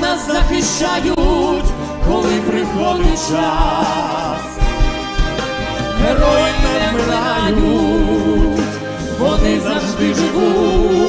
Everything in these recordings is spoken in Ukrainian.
Нас захищають, коли приходить час. Герої не вмирають, вони завжди живуть.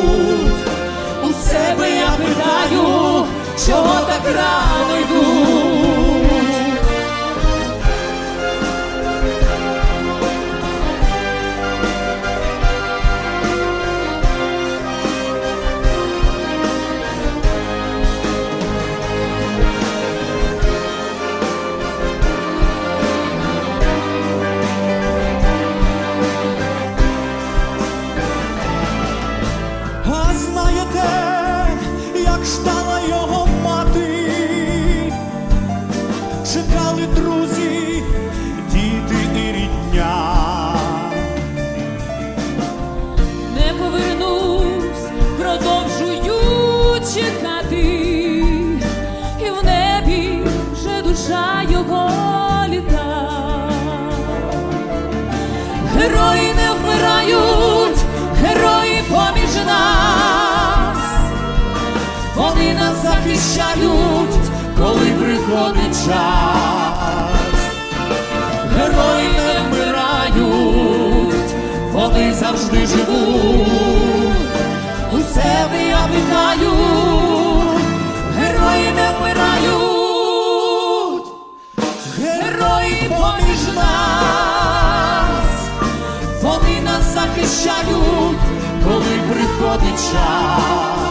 Душа його літа. Герої не вмирають, герої поміж нас. Вони нас захищають, коли приходить час. Герої не вмирають, вони завжди живуть. У себе я Вони коли приходить час.